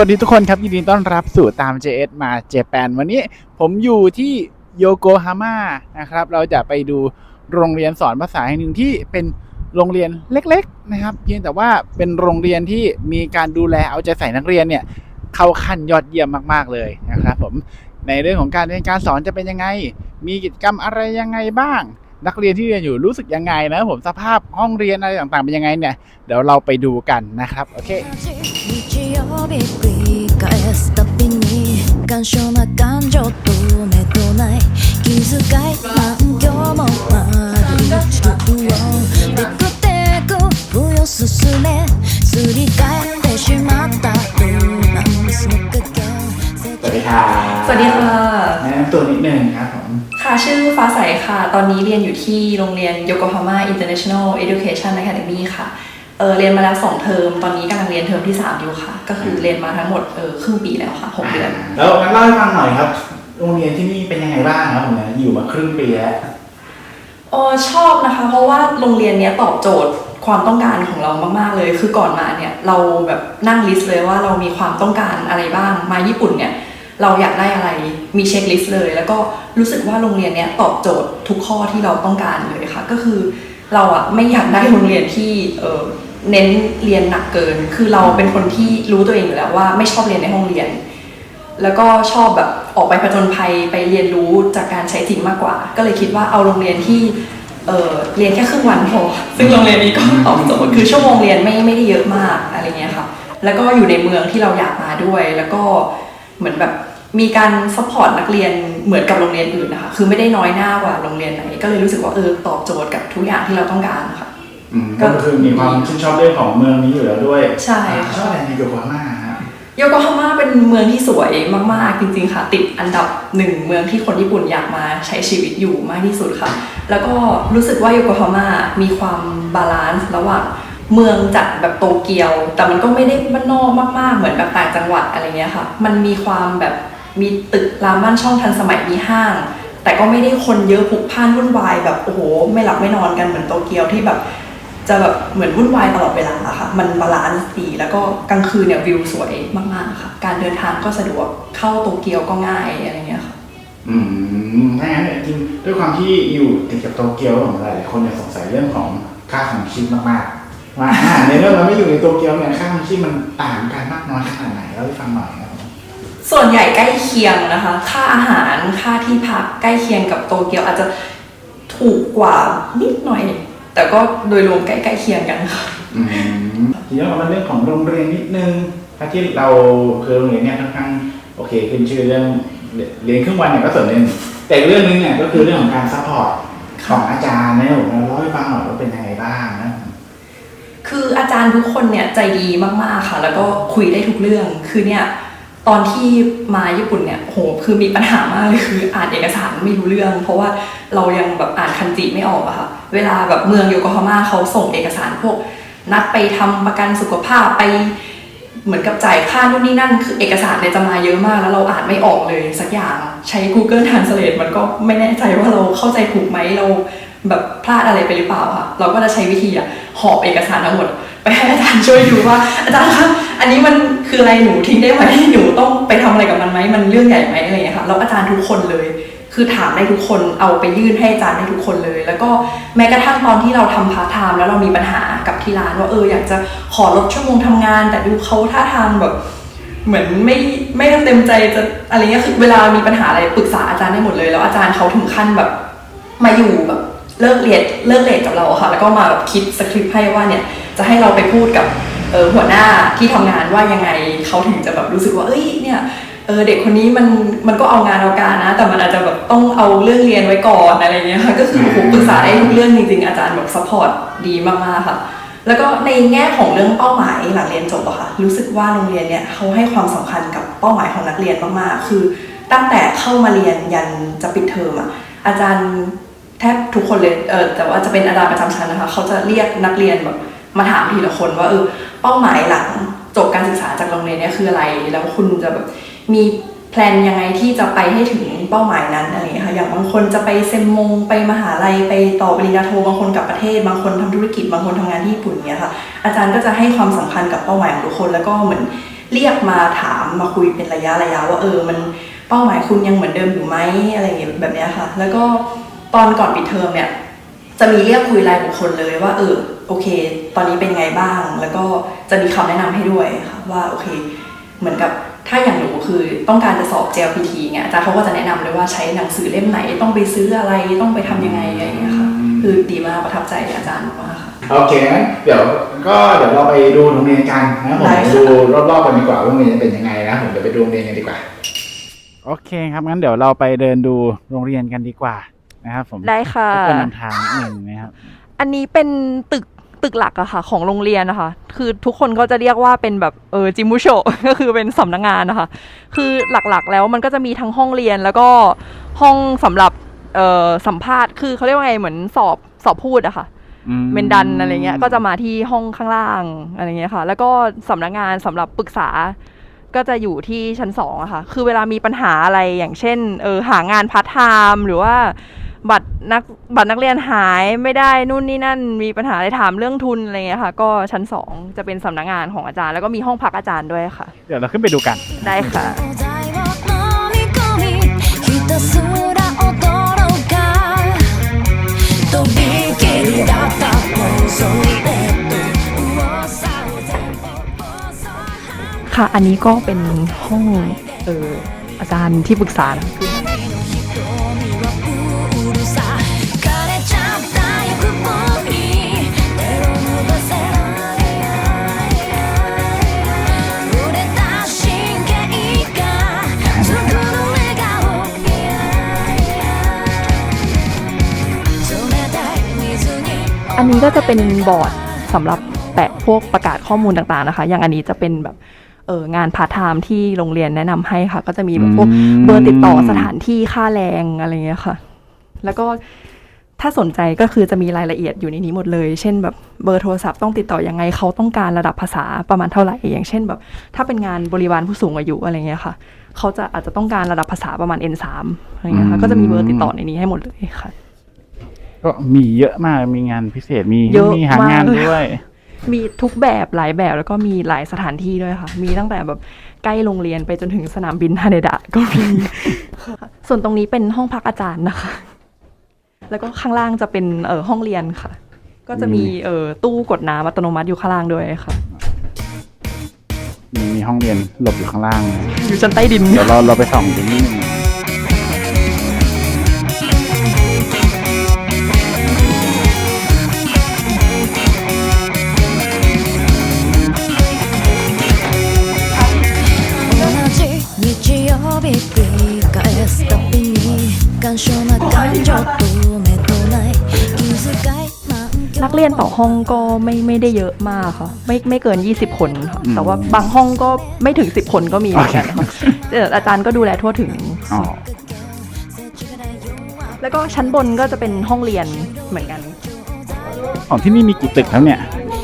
สวัสดีทุกคนครับ ยินดีต้อนรับสู่ตาม JS มาเจแปนวันนี้ผมอยู่ที่โยโกฮาม่านะครับ เราจะไปดูโรงเรียนสอนภาษาแห่งหนึ่งที่เป็นโรงเรียนเล็ก ๆ นะครับ เพียงแต่ว่าเป็นโรงเรียนที่มีการดูแลเอาใจใส่นักเรียนเนี่ยเข้าขั้นยอดเยี่ยมมากๆเลยนะครับผมในเรื่องของการเรียนการสอนจะเป็นยังไง มีกิจกรรมอะไรยังไงบ้าง นักเรียนที่เรียนอยู่รู้สึกยังไงนะผมสภาพห้องเรียนอะไรต่างๆเป็นยังไงเนี่ยเดี๋ยวเราไปดูกันนะครับโอเค 曜日繰り返すたびに感傷な感情とめどない気遣い満響もある宇宙をテクテク冬進めすり替えてしまったルーマンスの加減 สวัสดีครับ สวัสดีค่ะ แนะนำตัวนิดนึงครับผม ค่ะ ชื่อฟ้าใสค่ะ ตอนนี้เรียนอยู่ที่โรงเรียน Yokohama International Education Academy ค่ะ เออเรียนมาแล้ว2เทอมตอนนี้กำลังเรียนเทอมที่3อยู่ค่ะ ก็คือเรียนมาทั้งหมดเออครึ่งปีแล้วค่ะ6เดือน แล้วงั้นเล่าให้ฟังหน่อยครับ โรงเรียนที่นี่เป็นยังไงบ้างครับผมเนี่ยอยู่มาครึ่งปีแล้วเออชอบนะคะ เพราะว่าโรงเรียนเนี้ยตอบโจทย์ความต้องการของเรามากๆเลย คือก่อนมาเนี่ยเราแบบนั่งลิสต์เลยว่าเรามีความต้องการอะไรบ้างมาญี่ปุ่นเนี่ยเราอยากได้อะไรมีเช็คลิสต์เลย แล้วก็รู้สึกว่าโรงเรียนเนี้ยตอบโจทย์ทุกข้อที่เราต้องการเลยค่ะ ก็คือเราอะไม่อยากได้โรงเรียนที่เออ เน้นเรียนหนักเกิน คือเราเป็นคนที่รู้ตัวเองอยู่แล้วว่าไม่ชอบเรียนในห้องเรียน แล้วก็ชอบแบบออกไปผจญภัยไปเรียนรู้จากการใช้จริงมากกว่า ก็เลยคิดว่าเอาโรงเรียนที่เออเรียนแค่ครึ่งวันพอ ซึ่งโรงเรียนนี้ก็ตอบโจทย์คือชั่วโมงเรียนไม่ไม่ได้เยอะมากอะไรเงี้ยค่ะ แล้วก็อยู่ในเมืองที่เราอยากมาด้วย แล้วก็เหมือนแบบมีการซัพพอร์ตนักเรียนเหมือนกับโรงเรียนอื่นนะคะ คือไม่ได้น้อยหน้ากว่าโรงเรียนไหน ก็เลยรู้สึกว่าเออตอบโจทย์กับทุกอย่างที่เราต้องการค่ะอืม ก็คือมีความชื่นชอบเรื่องของเมืองนี้อยู่แล้วด้วยใช่อ่าชอบอะไรในโยโกฮาม่าฮะโยโกฮาม่าเป็นเมืองที่สวยมากๆจริงๆค่ะ ติดอันดับหนึ่งเมืองที่คนญี่ปุ่นอยากมาใช้ชีวิตอยู่มากที่สุดค่ะ แล้วก็รู้สึกว่าโยโกฮาม่ามีความบาลานซ์ระหว่างเมืองจัดแบบโตเกียว แต่มันก็ไม่ได้บ้านนอกมากๆ เหมือนแบบต่างจังหวัดอะไรเงี้ยค่ะ มันมีความแบบมีตึกรามบ้านช่องทันสมัยมีห้าง แต่ก็ไม่ได้คนเยอะพลุกพล่านวุ่นวายแบบโอ้โหไม่หลับไม่นอนกันเหมือนโตเกียวที่แบบ จะแบบเหมือนวุ่นวายตลอดเวลาอะค่ะ มันบาลานซ์ดี แล้วก็กลางคืนเนี่ยวิวสวยมากๆค่ะ การเดินทางก็สะดวก เข้าโตเกียวก็ง่ายอะไรเงี้ยค่ะ อืมถ้างั้นเนี่ยจริงด้วยความที่อยู่ติดกับโตเกียวผมหลายๆคนเนี่ยสงสัยเรื่องของค่าของชีพมากๆว่าอ่าในเรื่องเราไม่อยู่ในโตเกียวเนี่ยค่าของชีพมันต่างกันมากน้อยขนาดไหนเล่าให้ฟังหน่อยครับผมส่วนใหญ่ใกล้เคียงนะคะ ค่าอาหาร ค่าที่พักใกล้เคียงกับโตเกียวอาจจะถูกกว่านิดหน่อย แต่ก็โดยรวมใกล้ๆเคียงกันค่ะ อืมทีนี้เรามาเรื่องของโรงเรียนนิดนึงถ้าที่เราคือโรงเรียนเนี่ยค่อนข้างโอเคขึ้นชื่อเรื่องเรียนครึ่งวันเนี่ยก็ส่วนหนึ่งแต่อีกเรื่องหนึงเนี่ยก็คือเรื่องของการซัพพอร์ตของอาจารย์นะผมเราเล่าให้ฟังหน่อยว่าเป็นยังไงบ้างนะ คืออาจารย์ทุกคนเนี่ยใจดีมากๆค่ะ แล้วก็คุยได้ทุกเรื่องคือเนี่ย ตอนที่มาญี่ปุ่นเนี่ยโหคือมีปัญหามากเลยคืออ่านเอกสารไม่รู้เรื่อง เพราะว่าเรายังแบบอ่านคันจิไม่ออกอะค่ะเวลาแบบเมืองโยโกฮาม่าเขาส่งเอกสารพวก นัดไปทำประกันสุขภาพไปเหมือนกับจ่ายค่านู่นนี่นั่น คือเอกสารเนี่ยจะมาเยอะมาก แล้วเราอ่านไม่ออกเลยสักอย่างใช้ Google Translate มันก็ไม่แน่ใจว่าเราเข้าใจถูกไหมเราแบบพลาดอะไรไปหรือเปล่าค่ะเราก็จะใช้วิธีอะหอบเอกสารทั้งหมด ไปให้อาจารย์ช่วยดูว่าอาจารย์คะ อันนี้มันคืออะไรหนูทิ้งได้ไหมหนูต้องไปทำอะไรกับมันไหมมันเรื่องใหญ่ไหมอะไรอย่างเงี้ยค่ะแล้วอาจารย์ทุกคนเลย คือถามได้ทุกคนเอาไปยื่นให้อาจารย์ได้ทุกคนเลย แล้วก็แม้กระทั่งตอนที่เราทำพาร์ทไทม์แล้วเรามีปัญหากับที่ร้านว่าเอออยากจะขอลดชั่วโมงทำงาน แต่ดูเขาท่าทางแบบเหมือนไม่ไม่เต็มใจจะอะไรเงี้ยคือเวลามีปัญหาอะไรปรึกษาอาจารย์ได้หมดเลย แล้วอาจารย์เขาถึงขั้นแบบ มาอยู่แบบเลิกเรียนเลิกเรียนกับเราค่ะ แล้วก็มาแบบคิดสคริปต์ให้ว่าเนี่ยจะให้เราไปพูดกับ หัวหน้าที่ทำงานว่ายังไงเขาถึงจะแบบรู้สึกว่าเอ้ยเนี่ยเออเด็กคนนี้มันมันก็เอางานเอาการนะ แต่มันอาจจะแบบต้องเอาเรื่องเรียนไว้ก่อนอะไรเงี้ยค่ะก็คือโอ้โหปรึกษาได้ทุกเรื่องจริงๆอาจารย์แบบซัพพอร์ตดีมากๆค่ะ แล้วก็ในแง่ของเรื่องเป้าหมายหลังเรียนจบอะค่ะรู้สึกว่าโรงเรียนเนี่ยเขาให้ความสำคัญกับเป้าหมายของนักเรียนมากๆคือ ตั้งแต่เข้ามาเรียนยันจะปิดเทอมอะอาจารย์แทบทุกคนเลยเออแต่ว่าจะเป็นอาจารย์ประจำชั้นนะคะเขาจะเรียกนักเรียนแบบมาถามทีละคนว่าเออ เป้าหมายหลังจบการศึกษาจากโรงเรียนเนี่ยคืออะไร แล้วคุณจะแบบมีแพลนยังไงที่จะไปให้ถึงเป้าหมายนั้นอะไรอย่างเงี้ยค่ะอย่างบางคนจะไปเซมมงไปมหาลัยไปต่อปริญญาโทบางคนกลับประเทศ บางคนทำธุรกิจบางคนทำงานที่ญี่ปุ่นเนี้ยค่ะอาจารย์ก็จะให้ความสำคัญกับเป้าหมายของทุกคน แล้วก็เหมือนเรียกมาถามมาคุยเป็นระยะระยะว่าเออมันเป้าหมายคุณยังเหมือนเดิมอยู่ไหมอะไรอย่างเงี้ยแบบเนี้ยค่ะ แล้วก็ตอนก่อนปิดเทอมเนี่ยจะมีเรียกคุยรายบุคคลเลยว่าเออ โอเค ตอนนี้เป็นไงบ้าง แล้วก็จะมีคำแนะนำให้ด้วยค่ะว่าโอเค เหมือนกับถ้าอย่างหนูคือต้องการจะสอบ JLPT เนี่ยอาจารย์เขาก็จะแนะนำเลยว่าใช้หนังสือเล่มไหนต้องไปซื้ออะไรต้องไปทำยังไงอะไรอย่างเงี้ยค่ะคือดีมากประทับใจอาจารย์มากๆค่ะโอเคงั้นเดี๋ยวก็เดี๋ยวเราไปดูโรงเรียนกันนะครับผมได้ค่ะดูรอบๆกันดีกว่าว่าโรงเรียนจะเป็นยังไงนะผมเดี๋ยวไปดูโรงเรียนกันดีกว่า โอเคครับงั้นเดี๋ยวเราไปเดินดูโรงเรียนกันดีกว่านะครับผมได้ค่ะเพื่อนำทางนิดนึงนะครับอันนี้เป็นตึก ตึกหลักอะค่ะ ของโรงเรียนนะคะ คือทุกคนก็จะเรียกว่าเป็นแบบเออจิมุโชก็คือเป็นสำนักงานนะคะ คือหลักๆแล้วมันก็จะมีทั้งห้องเรียนแล้วก็ห้องสำหรับเอ่อสัมภาษณ์คือเขาเรียกว่าไงเหมือนสอบสอบพูดอะค่ะอืมเมนดันอะไรเงี้ยก็จะมาที่ห้องข้างล่างอะไรเงี้ยค่ะ แล้วก็สำนักงานสำหรับปรึกษาก็จะอยู่ที่ชั้นสองอะค่ะ คือเวลามีปัญหาอะไรอย่างเช่น เออหางานพาร์ทไทม์หรือว่า บัตรนักบัตรนักเรียนหายไม่ได้นู่นนี่นั่นมีปัญหาอะไรถามเรื่องทุนอะไรเงี้ยค่ะ ก็ชั้นสองจะเป็นสำนักงานของอาจารย์ แล้วก็มีห้องพักอาจารย์ด้วยค่ะ เดี๋ยวเราขึ้นไปดูกัน ได้ค่ะ ค่ะ อันนี้ก็เป็นห้องเอออาจารย์ที่ปรึกษานะคือ อันนี้ก็จะเป็นบอร์ดสำหรับแปะพวกประกาศข้อมูลต่างๆนะคะ อย่างอันนี้จะเป็นแบบเอองานพาร์ทไทม์ที่โรงเรียนแนะนำให้ค่ะ ก็จะมีแบบพวกอืมเบอร์ติดต่อสถานที่ค่าแรงอะไรเงี้ยค่ะ แล้วก็ถ้าสนใจก็คือจะมีรายละเอียดอยู่ในนี้หมดเลย เช่นแบบเบอร์โทรศัพท์ต้องติดต่อยังไงเขาต้องการระดับภาษาประมาณเท่าไหร่ อย่างเช่นแบบ ถ้าเป็นงานบริวารผู้สูงอายุอะไรเงี้ยค่ะ เขาจะอาจจะต้องการระดับภาษาประมาณ N3 อะไรเงี้ยค่ะ ก็จะมีเบอร์ติดต่อในนี้ให้หมดเลยค่ะ ก็มีเยอะมากมีงานพิเศษมีเยอะมีหางานมากเลยด้วย มีทุกแบบหลายแบบแล้วก็มีหลายสถานที่ด้วยค่ะ มีตั้งแต่แบบใกล้โรงเรียนไปจนถึงสนามบินฮาเดดะก็มี ส่วนตรงนี้เป็นห้องพักอาจารย์นะคะ แล้วก็ข้างล่างจะเป็นเออห้องเรียนค่ะ ก็จะมีเออตู้กดน้ำอัตโนมัติอยู่ข้างล่างด้วยค่ะ มีมีห้องเรียนหลบอยู่ข้างล่างนะอยู่ชั้นใต้ดิน เดี๋ยวเราเราไปส่องดูนิดนึง เรียนต่อห้องก็ไม่ไม่ได้เยอะมากค่ะ ไม่ไม่เกิน 20 คนค่ะแต่ว่าบางห้องก็ไม่ถึง 10 คนก็มีเหมือนกันค่ะแต่อาจารย์ก็ดูแลทั่วถึง อ๋อ แล้วก็ชั้นบนก็จะเป็นห้องเรียนเหมือนกันของที่นี่มีกี่ตึกครับเนี่ย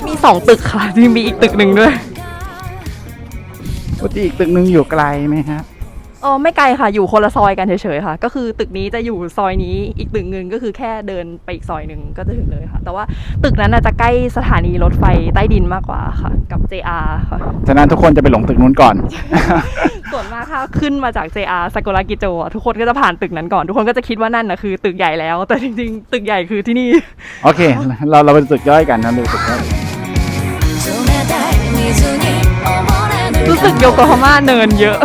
มีสองตึกค่ะจริงๆมีอีกตึกหนึ่งด้วย ปกติอีกตึกหนึ่งอยู่ไกลไหมครับเออไม่ไกลค่ะ อยู่คนละซอยกันเฉยๆค่ะ ก็คือตึกนี้จะอยู่ซอยนี้อีกตึกหนึ่งก็คือแค่เดินไปอีกซอยหนึ่งก็จะถึงเลยค่ะ แต่ว่าตึกนั้นอาจจะใกล้สถานีรถไฟใต้ดินมากกว่าค่ะ กับ JR ค่ะฉะนั้นทุกคนจะไปหลงตึกนู้นก่อน ส่วนมากถ้าขึ้นมาจาก JR สากุระกิโจะทุกคนก็จะผ่านตึกนั้นก่อน ทุกคนก็จะคิดว่านั่นนะคือตึกใหญ่แล้ว แต่จริงๆ ตึกใหญ่คือที่นี่ โอเค เราเราไปตึกย่อยกันนะดูตึกย่อยรู้สึกโยโกฮาม่าเนินเยอะ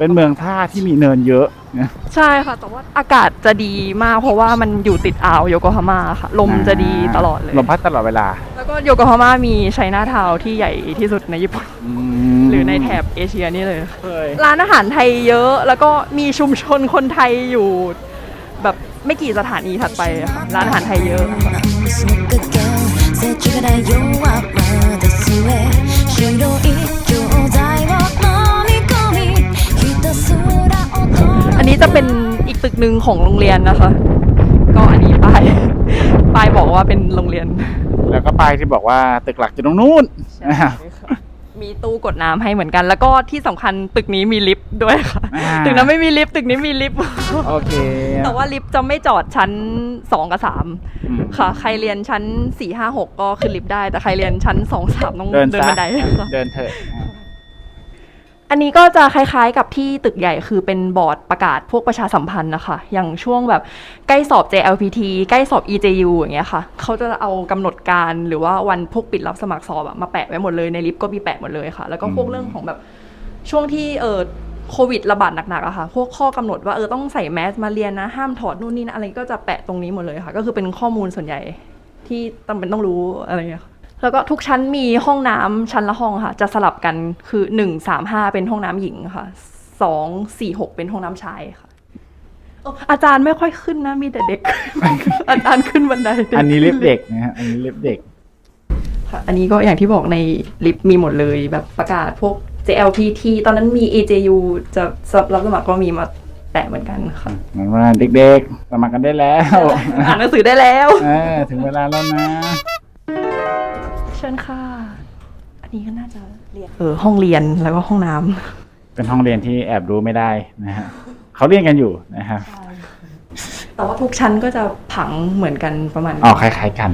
เป็นเมืองท่าที่มีเนินเยอะนะ ใช่ค่ะ แต่ว่าอากาศจะดีมากเพราะว่ามันอยู่ติดอ่าวโยโกฮาม่าค่ะ ลมจะดีตลอดเลย ลมพัดตลอดเวลา แล้วก็โยโกฮาม่ามีไชน่าทาวน์ที่ใหญ่ที่สุดในญี่ปุ่น หรือในแถบเอเชียนี่เลย เคย ร้านอาหารไทยเยอะ แล้วก็มีชุมชนคนไทยอยู่ แบบไม่กี่สถานีถัดไปอะค่ะร้านอาหารไทยเยอะค่ะ そっかけせちがらよはまだ末白い錠 「 นนี้จะเป็นอีกตึกหนึ่งของโรงเรียนนะคะ ก็อันนี้ป้ายป้ายบอกว่าเป็นโรงเรียน แล้วก็ป้ายที่บอกว่าตึกหลักอยู่ตรงนู้นนะครับมมีตู้กดน้ำให้เหมือนกัน แล้วก็ที่สำคัญตึกนี้มีลิฟต์ด้วยค่ะอ่าตึกนั้นไม่มีลิฟต์ตึกนี้มีลิฟต์โอเค แต่ว่าลิฟต์จะไม่จอดชั้น 2 กับอืม3ค่ะ ใครเรียนชั้น 4 5 6 ก็ขึ้นลิฟต์ได้ แต่ใครเรียนชั้น 2 3 ต้องเดินเดินซะบันไดค่ะเดินเถอะ อันนี้ก็จะคล้ายๆกับที่ตึกใหญ่คือเป็นบอร์ดประกาศพวกประชาสัมพันธ์นะคะ อย่างช่วงแบบใกล้สอบ JLPT ใกล้สอบ EJU อย่างเงี้ยค่ะเขาจะเอากำหนดการหรือว่าวันพวกปิดรับสมัครสอบอะมาแปะไว้หมดเลยในลิฟต์ก็มีแปะหมดเลยค่ะ แล้วก็พวกเรื่องของแบบช่วงที่เออโควิดระบาดหนักๆอะค่ะ พวกข้อกำหนดว่าเออต้องใส่แมสมาเรียนนะ ห้ามถอดนู่นนี่นะอะไรก็จะแปะตรงนี้หมดเลยค่ะ ก็คือเป็นข้อมูลส่วนใหญ่ที่จำเป็นต้องรู้อะไรอย่างเงี้ย แล้วก็ทุกชั้นมีห้องน้ำชั้นละห้องค่ะ จะสลับกันคือหนึ่งสามห้าเป็นห้องน้ำหญิงค่ะสองสี่หกเป็นห้องน้ำชายค่ะเอ้าอาจารย์ไม่ค่อยขึ้นนะมีแต่เด็ก อาจารย์ขึ้นบันไดอันนี้ลิฟต์เด็กนะฮะอันนี้ลิฟต์เด็กค่ะอันนี้ก็อย่างที่บอกในลิฟต์มีหมดเลยแบบประกาศพวก JLPT ตอนนั้นมี AJU จะรับสมัครก็มีมาแปะเหมือนกันค่ะเหมือนว่าเด็กๆ สมัครกันได้แล้ว อ่านหนังสือได้แล้วเออถึงเวลาแล้วนะ เชิญค่ะ อันนี้ก็น่าจะเรียนเออห้องเรียนแล้วก็ห้องน้ำ เป็นห้องเรียนที่แอบรู้ไม่ได้นะฮะเขาเรียนกันอยู่นะครับ แต่ว่าทุกชั้นก็จะผังเหมือนกันประมาณ อ๋อคล้าย ๆ กัน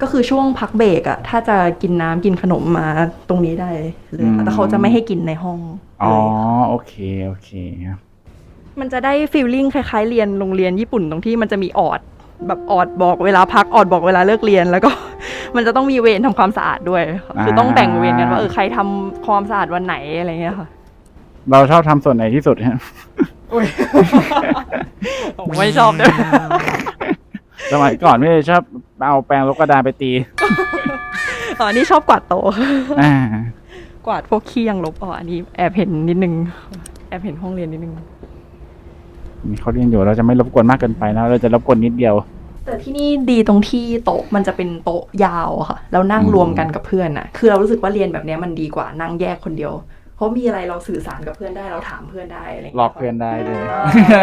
ก็คือช่วงพักเบรกอะถ้าจะกินน้ำกินขนมมาตรงนี้ได้เลยอืม ค่ะแต่เขาจะไม่ให้กินในห้องอ๋อเลยโอเคโอเคครับมันจะได้ฟีลลิ่งคล้าย ๆ เรียนโรงเรียนญี่ปุ่นตรงที่มันจะมีออดแบบออดบอกเวลาพักออดบอกเวลาเลิกเรียนแล้วก็ มันจะต้องมีเวรทำความสะอาดด้วยค่ะคือต้องแบ่งเวรกันว่าเออใครทำความสะอาดวันไหนอะไรเงี้ยค่ะ เราชอบทำส่วนไหนที่สุดฮะผมไม่ชอบด้วยสมัยก่อนไม่ได้ชอบเอาแปรงลบกระดานไปตีอ๋ออันนี้ชอบกวาดโต๊ะอ่ากวาดพวกขี้ยังลบอ๋ออันนี้แอบเห็นนิดนึง แอบเห็นห้องเรียนนิดนึงมีเขาเรียนอยู่เราจะไม่รบกวนมากเกินไปนะเราจะรบกวนนิดเดียว แต่ที่นี่ดีตรงที่โต๊ะมันจะเป็นโต๊ะยาวอะค่ะ แล้วนั่งอืมรวมกันกับเพื่อนอะคือเรารู้สึกว่าเรียนแบบเนี้ยมันดีกว่านั่งแยกคนเดียว เพราะมีอะไรเราสื่อสารกับเพื่อนได้เราถามเพื่อนได้อะไรย่างหลงี้ยอกเพื่อนได้เลยอ่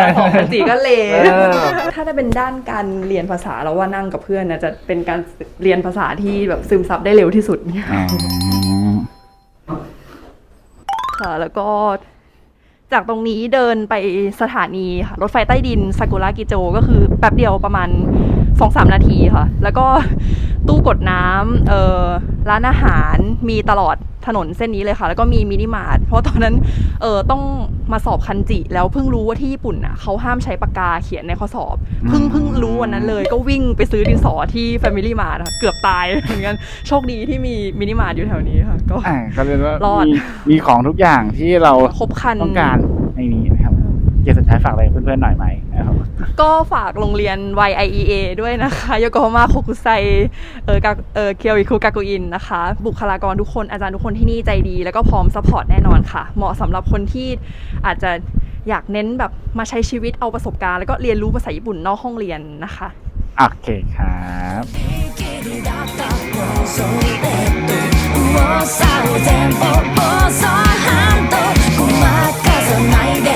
าออกเป็นสีก็เลเออถ้าจะเป็นด้านการเรียนภาษาเราว่านั่งกับเพื่อนนะจะเป็นการเรียนภาษาที่แบบซึมซับได้เร็วที่สุดอ๋อค่ะแล้วก็จากตรงนี้เดินไปสถานีค่ะรถไฟใต้ดินซากุระกิโจ ก็คือแป๊บเดียวประมาณ สองสามนาทีค่ะ แล้วก็ตู้กดน้ำเอ่อร้านอาหารมีตลอดถนนเส้นนี้เลยค่ะ แล้วก็มีมินิมาร์ทเพราะตอนนั้นเออต้องมาสอบคันจิ แล้วเพิ่งรู้ว่าที่ญี่ปุ่นน่ะเขาห้ามใช้ปากกาเขียนในข้อสอบ เพิ่งเพิ่งรู้วันนั้นเลย ก็วิ่งไปซื้อดินสอที่ Family Mart ค่ะเกือบตายเหมือนกันโชคดีที่มีมินิมาร์ทอยู่แถวนี้ค่ะก็ อ่าก็เรียกว่ารอด มีมีของทุกอย่างที่เราครบครัน ต้องการในนี้นะ ครับเกียรติสุดท้ายฝากอะไรเพื่อนๆหน่อยไหมนะครับ ก็ฝากโรงเรียน YIEA ด้วยนะคะโยโกฮาม่าโคคุไซเออกาเออเคียวอิคุกากุอินนะคะ บุคลากรทุกคนอาจารย์ทุกคนที่นี่ใจดี แล้วก็พร้อมซัพพอร์ตแน่นอนค่ะ เหมาะสำหรับคนที่อาจจะอยากเน้นแบบมาใช้ชีวิตเอาประสบการณ์ แล้วก็เรียนรู้ภาษาญี่ปุ่นนอกห้องเรียนนะคะ โอเคครับ 右往左前方放送ハンドごまかさないで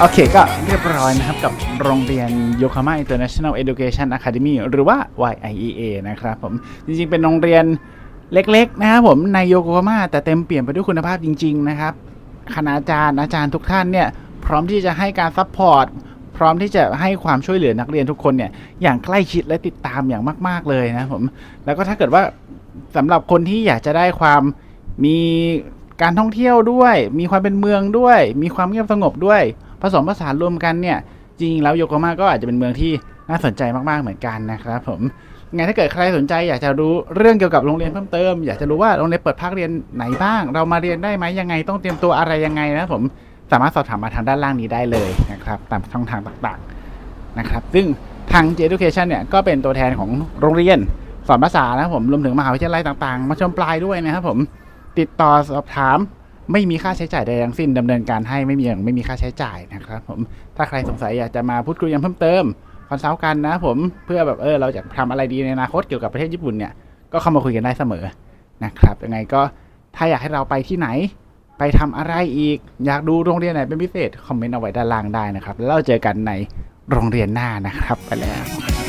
โอเคก็เรียบร้อยนะครับกับโรงเรียน Yokohama International Education Academy หรือว่า YIEA นะครับผมจริงๆ เป็นโรงเรียนเล็กๆนะครับผมในโยโกฮาม่าแต่เต็มเปลี่ยมไปด้วยคุณภาพจริง ๆ นะครับ คณาจารย์อาจารย์ทุกท่านเนี่ยพร้อมที่จะให้การซัพพอร์ตพร้อมที่จะให้ความช่วยเหลือนักเรียนทุกคนเนี่ยอย่างใกล้ชิดและติดตามอย่างมาก ๆเลยนะผมแล้วก็ถ้าเกิดว่าสำหรับคนที่อยากจะได้ความมีการท่องเที่ยวด้วย มีความเป็นเมืองด้วย มีความเงียบสงบด้วย ผสมผสานรวมกันเนี่ยจริงๆแล้วโยโกมาก็อาจจะเป็นเมืองที่น่าสนใจมากๆเหมือนกันนะครับผมไงถ้าเกิดใครสนใจอยากจะรู้เรื่องเกี่ยวกับโรงเรียนเพิ่มเติม อยากจะรู้ว่าโรงเรียนเปิดภาคเรียนไหนบ้าง เรามาเรียนได้ไหมยังไงต้องเตรียมตัวอะไรยังไงนะครับผมสามารถสอบถามมาทางด้านล่างนี้ได้เลยนะครับตามช่องทางต่างๆนะครับ ซึ่งทาง J Education เนี่ยก็เป็นตัวแทนของโรงเรียนสอนภาษานะผมรวมถึงมหาวิทยาลัยต่างๆ มาชมปลายด้วยนะครับผมติดต่อสอบถาม ไม่มีค่าใช้จ่ายใดทั้งสิ้นดำเนินการให้ไม่มีอย่างไม่มีค่าใช้จ่ายนะครับผมถ้าใครสงสัยอยากจะมาพูดคุยกันเพิ่มเติมคอนซัลท์กันนะผมเพื่อแบบเออเราจะทำอะไรดีในอนาคตเกี่ยวกับประเทศญี่ปุ่นเนี่ยก็เข้ามาคุยกันได้เสมอนะครับยังไงก็ถ้าอยากให้เราไปที่ไหน ไปทำอะไรอีก อยากดูโรงเรียนไหนเป็นพิเศษคอมเมนต์เอาไว้ด้านล่างได้นะครับ แล้วเราเจอกันในโรงเรียนหน้านะครับ ไปแล้ว